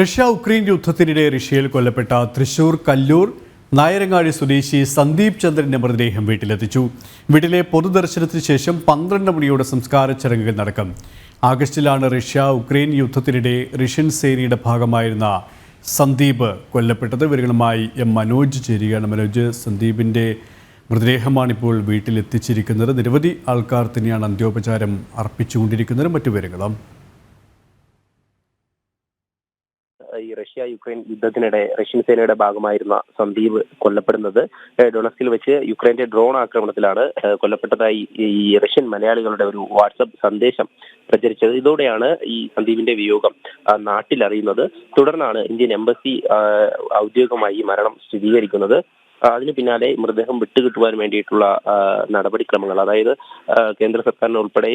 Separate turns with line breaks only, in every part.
Russia Ukraine യുദ്ധത്തിനിടെ റഷ്യയിൽ കൊല്ലപ്പെട്ട തൃശൂർ കല്ലൂർ നായരങ്ങാടി സ്വദേശി സന്ദീപ് ചന്ദ്രന്റെ മൃതദേഹം വീട്ടിലെത്തിച്ചു. വീട്ടിലെ പൊതുദർശനത്തിന് ശേഷം പന്ത്രണ്ട് മണിയോടെ സംസ്കാര ചടങ്ങുകൾ നടക്കും. ആഗസ്റ്റിലാണ് റഷ്യ ഉക്രൈൻ യുദ്ധത്തിനിടെ റഷ്യൻ സേനയുടെ ഭാഗമായിരുന്ന സന്ദീപ് കൊല്ലപ്പെട്ടത്. ഇവരുകളുമായി എം മനോജ് ചേരുകയാണ്. മനോജ് സന്ദീപിന്റെ മൃതദേഹമാണിപ്പോൾ വീട്ടിലെത്തിച്ചിരിക്കുന്നത്. നിരവധി ആൾക്കാർ തന്നെയാണ് അന്ത്യോപചാരം അർപ്പിച്ചുകൊണ്ടിരിക്കുന്നത് മറ്റു വിവരങ്ങളും
ഈ റഷ്യ യുക്രൈൻ യുദ്ധത്തിനിടെ റഷ്യൻ സേനയുടെ ഭാഗമായിരുന്ന സന്ദീപ് കൊല്ലപ്പെടുന്നത്. ഡൊണസ്കിൽ വെച്ച് യുക്രൈന്റെ ഡ്രോൺ ആക്രമണത്തിലാണ് കൊല്ലപ്പെട്ടതായി ഈ റഷ്യൻ മലയാളികളുടെ ഒരു വാട്സപ്പ് സന്ദേശം പ്രചരിച്ചത്. ഇതോടെയാണ് ഈ സന്ദീപിന്റെ വിയോഗം നാട്ടിൽ അറിയുന്നത്. തുടർന്നാണ് ഇന്ത്യൻ എംബസി ഔദ്യോഗികമായി മരണം സ്ഥിരീകരിക്കുന്നത്. അതിന് പിന്നാലെ മൃതദേഹം വിട്ടുകിട്ടുവാൻ വേണ്ടിയിട്ടുള്ള നടപടിക്രമങ്ങൾ അതായത് കേന്ദ്ര സർക്കാരിനെ ഉൾപ്പെടെ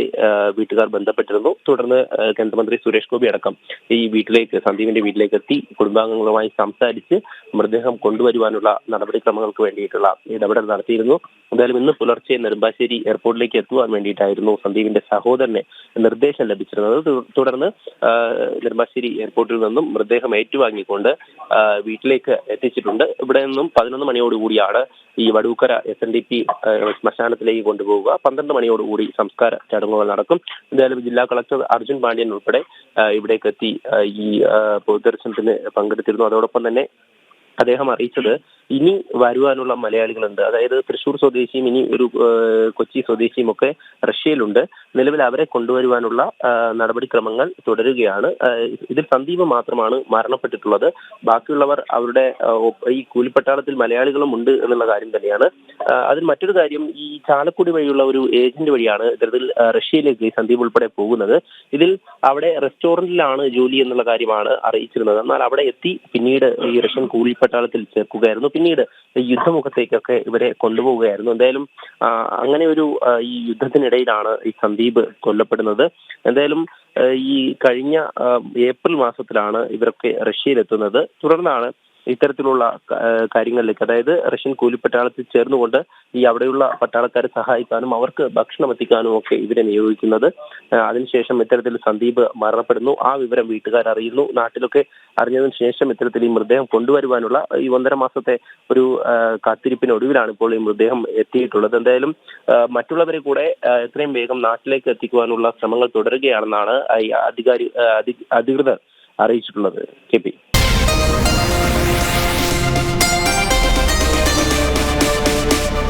വീട്ടുകാർ ബന്ധപ്പെട്ടിരുന്നു. തുടർന്ന് കേന്ദ്രമന്ത്രി സുരേഷ് ഗോപി അടക്കം ഈ വീട്ടിലേക്ക് സന്ദീപിന്റെ വീട്ടിലേക്ക് എത്തി കുടുംബാംഗങ്ങളുമായി സംസാരിച്ച് മൃതദേഹം കൊണ്ടുവരുവാനുള്ള നടപടിക്രമങ്ങൾക്ക് വേണ്ടിയിട്ടുള്ള ഇടപെടൽ നടത്തിയിരുന്നു. എന്തായാലും ഇന്ന് പുലർച്ചെ നെടുമ്പാശ്ശേരി എയർപോർട്ടിലേക്ക് എത്തുവാൻ വേണ്ടിയിട്ടായിരുന്നു സന്ദീപിന്റെ സഹോദരനെ നിർദ്ദേശം ലഭിച്ചിരുന്നത്. തുടർന്ന് നെടുമ്പാശ്ശേരി എയർപോർട്ടിൽ നിന്നും മൃതദേഹം ഏറ്റുവാങ്ങിക്കൊണ്ട് വീട്ടിലേക്ക് എത്തിച്ചിട്ടുണ്ട്. ഇവിടെ നിന്നും പതിനൊന്ന് മണിയോടുകൂടിയാണ് ഈ Vadookkara S N D P ശ്മശാനത്തിലേക്ക് കൊണ്ടുപോവുക. പന്ത്രണ്ട് മണിയോടുകൂടി സംസ്കാര ചടങ്ങുകൾ നടക്കും. എന്തായാലും ജില്ലാ കളക്ടർ അർജുൻ പാണ്ഡ്യൻ ഉൾപ്പെടെ ഇവിടേക്ക് എത്തി ഈ പൊതുദർശനത്തിന് പങ്കെടുത്തിരുന്നു. അതോടൊപ്പം തന്നെ അദ്ദേഹം അറിയിച്ചത് ഇനി വരുവാനുള്ള മലയാളികളുണ്ട്. അതായത് തൃശൂർ സ്വദേശിയും ഇനി ഒരു കൊച്ചി സ്വദേശിയും ഒക്കെ റഷ്യയിലുണ്ട്. നിലവിൽ അവരെ കൊണ്ടുവരുവാനുള്ള നടപടിക്രമങ്ങൾ തുടരുകയാണ്. ഇതിൽ സന്ദീപ് മാത്രമാണ് മരണപ്പെട്ടിട്ടുള്ളത്. ബാക്കിയുള്ളവർ അവരുടെ ഈ കൂലിപ്പട്ടാളത്തിൽ മലയാളികളും ഉണ്ട് എന്നുള്ള കാര്യം തന്നെയാണ്. അതിൽ മറ്റൊരു കാര്യം ഈ ചാലക്കുടി വഴിയുള്ള ഒരു ഏജന്റ് വഴിയാണ് ഇത്തരത്തിൽ റഷ്യയിലേക്ക് സന്ദീപ് ഉൾപ്പെടെ പോകുന്നത്. ഇതിൽ അവിടെ റെസ്റ്റോറന്റിലാണ് ജോലി എന്നുള്ള കാര്യമാണ് അറിയിച്ചിരുന്നത്. എന്നാൽ അവിടെ എത്തി പിന്നീട് ഈ റഷ്യൻ കൂലിപ്പട്ടാളത്തിൽ ചേർക്കുകയായിരുന്നു. പിന്നീട് യുദ്ധമുഖത്തേക്കൊക്കെ ഇവരെ കൊണ്ടുപോവുകയായിരുന്നു. എന്തായാലും അങ്ങനെ ഒരു ഈ യുദ്ധത്തിനിടയിലാണ് ഈ സന്ദീപ് കൊല്ലപ്പെടുന്നത്. എന്തായാലും ഈ കഴിഞ്ഞ ഏപ്രിൽ മാസത്തിലാണ് ഇവരൊക്കെ റഷ്യയിലെത്തുന്നത്. തുടർന്നാണ് ഇത്തരത്തിലുള്ള കാര്യങ്ങളിലേക്ക് അതായത് റഷ്യൻ കൂലിപ്പട്ടാളത്തിൽ ചേർന്നുകൊണ്ട് ഈ അവിടെയുള്ള പട്ടാളക്കാരെ സഹായിക്കാനും അവർക്ക് ഭക്ഷണം എത്തിക്കാനും ഒക്കെ ഇവരെ നിയോഗിക്കുന്നത്. അതിനുശേഷം ഇത്തരത്തിൽ സന്ദീപ് മരണപ്പെടുന്നു. ആ വിവരം വീട്ടുകാർ അറിയുന്നു. നാട്ടിലൊക്കെ അറിഞ്ഞതിന് ശേഷം ഇത്തരത്തിൽ ഈ മൃതദേഹം കൊണ്ടുവരുവാനുള്ള ഈ ഒന്നര മാസത്തെ ഒരു കാത്തിരിപ്പിനൊടുവിലാണ് ഇപ്പോൾ ഈ മൃതദേഹം എത്തിയിട്ടുള്ളത്. എന്തായാലും മറ്റുള്ളവരെ കൂടെ എത്രയും വേഗം നാട്ടിലേക്ക് എത്തിക്കുവാനുള്ള ശ്രമങ്ങൾ തുടരുകയാണെന്നാണ് അധികാരി അധികൃതർ അറിയിച്ചിട്ടുള്ളത്. K P.